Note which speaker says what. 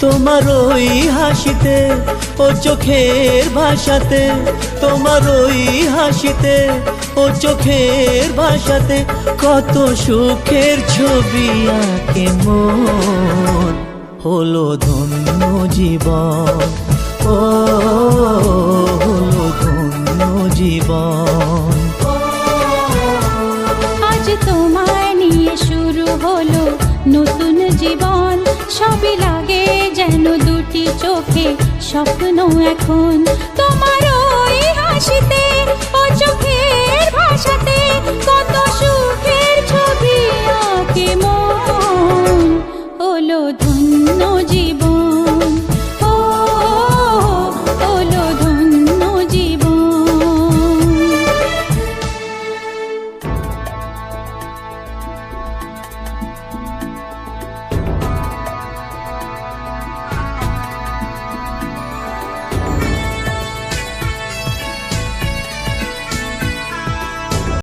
Speaker 1: তোমার ওই হাসিতে ও চোখের ভাষাতে, তোমার ওই হাসিতে ও চোখের ভাষাতে কত সুখের ছবি আঁকে মন। হলো ধন্য জীবন, ও হলো ধন্য জীবন।
Speaker 2: আজ তোমায় নিয়ে শুরু হলো নতুন জীবন, সবই লাগে। চোখে স্বপ্ন এখন। তোমার ওই হাসিতে, ও চোখের ভাষাতে কত সুখের ছবি আঁকে মন। হলো ধন্য জীবন।